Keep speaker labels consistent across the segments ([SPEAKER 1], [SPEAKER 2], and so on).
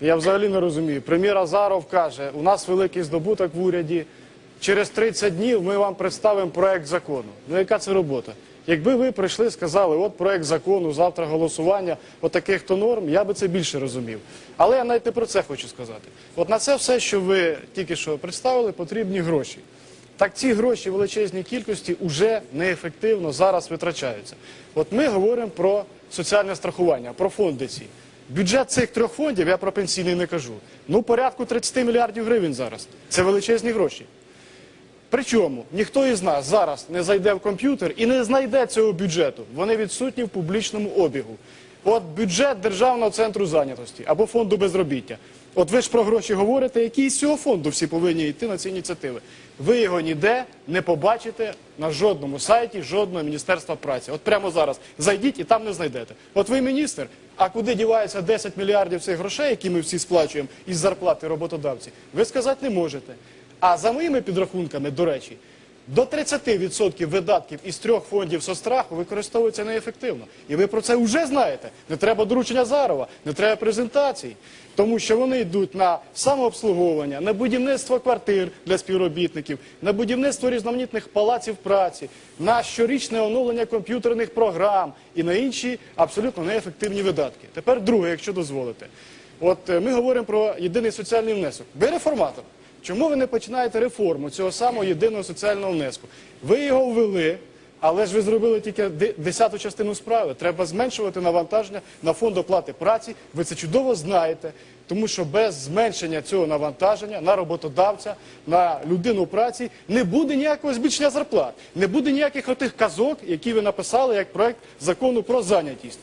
[SPEAKER 1] Я взагалі не розумію. Прем'єр Азаров каже, у нас великий здобуток в уряді. Через 30 днів ми вам представимо проект закону. Ну яка це робота? Якби ви прийшли, сказали, от проект закону, завтра голосування, от таких то норм, я би це більше розумів. Але я навіть не про це хочу сказати. От на це все, що ви тільки що представили, потрібні гроші. Так ці гроші в величезній кількості вже неефективно зараз витрачаються. От ми говоримо про соціальне страхування, про фонди ці. Бюджет цих трьох фондів, я про пенсійний не кажу, ну порядку 30 мільярдів гривень зараз. Це величезні гроші. Причому ніхто із нас зараз не зайде в комп'ютер і не знайде цього бюджету. Вони відсутні в публічному обігу. От бюджет Державного центру зайнятості або фонду безробіття. От ви ж про гроші говорите, які з цього фонду всі повинні йти на ці ініціативи. Ви його ніде не побачите на жодному сайті жодного міністерства праці. От прямо зараз зайдіть і там не знайдете. От ви міністр, а куди дівається 10 мільярдів цих грошей, які ми всі сплачуємо із зарплати роботодавці, ви сказати не можете. А за моїми підрахунками, до речі, до 30% видатків із трьох фондів соцстраху використовується неефективно. І ви про це вже знаєте. Не треба доручення Зарова, не треба презентацій. Тому що вони йдуть на самообслуговування, на будівництво квартир для співробітників, на будівництво різноманітних палаців праці, на щорічне оновлення комп'ютерних програм і на інші абсолютно неефективні видатки. Тепер друге, якщо дозволите. От е, ми говоримо про єдиний соціальний внесок. Ви реформатор. Чому ви не починаєте реформу цього самого єдиного соціального внеску? Ви його ввели, але ж ви зробили тільки десяту частину справи. Треба зменшувати навантаження на фонд оплати праці. Ви це чудово знаєте, тому що без зменшення цього навантаження на роботодавця, на людину праці не буде ніякого збільшення зарплат, не буде ніяких отих казок, які ви написали як проект закону про зайнятість.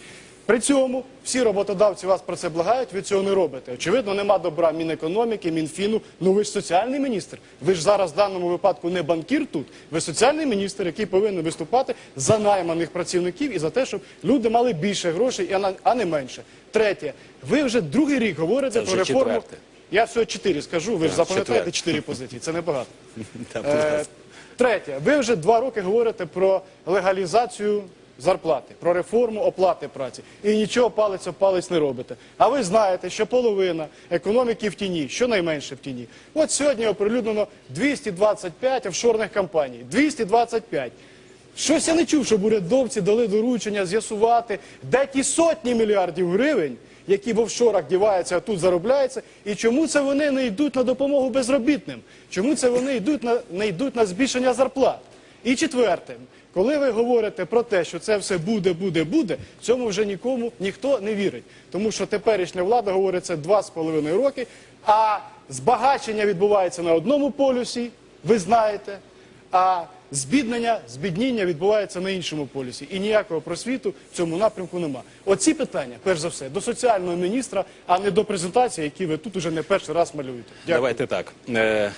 [SPEAKER 1] При цьому всі роботодавці вас про це благають, ви цього не робите. Очевидно, нема добра Мінекономіки, Мінфіну. Ну ви ж соціальний міністр. Ви ж зараз в даному випадку не банкір тут. Ви соціальний міністр, який повинен виступати за найманих працівників і за те, щоб люди мали більше грошей, а не менше. Третє, ви вже другий рік говорите
[SPEAKER 2] Це
[SPEAKER 1] про реформу.
[SPEAKER 2] четверте.
[SPEAKER 1] Я всього чотири скажу. Ви ж запам'ятаєте чотири позиції. Це небагато. Е. Третє, ви вже два роки говорите про легалізацію зарплати, про реформу оплати праці. І нічого палець об палець не робите. А ви знаєте, що половина економіки в тіні, щонайменше в тіні. От сьогодні оприлюднено 225 офшорних компаній. 225. Щось я не чув, щоб урядовці дали доручення з'ясувати, де ті сотні мільярдів гривень, які в офшорах діваються, а тут заробляються, і чому це вони не йдуть на допомогу безробітним? Чому це вони йдуть на, не йдуть на збільшення зарплат? І четверте, коли ви говорите про те, що це все буде, буде, буде, цьому вже нікому ніхто не вірить. Тому що теперішня влада говорить це два з половиною роки, а збагачення відбувається на одному полюсі, ви знаєте, а збіднення, збідніння відбувається на іншому полюсі. І ніякого просвіту в цьому напрямку нема. Оці питання, перш за все, до соціального міністра, а не до презентації, які ви тут уже не перший раз малюєте. Дякую.
[SPEAKER 2] Давайте так. Е,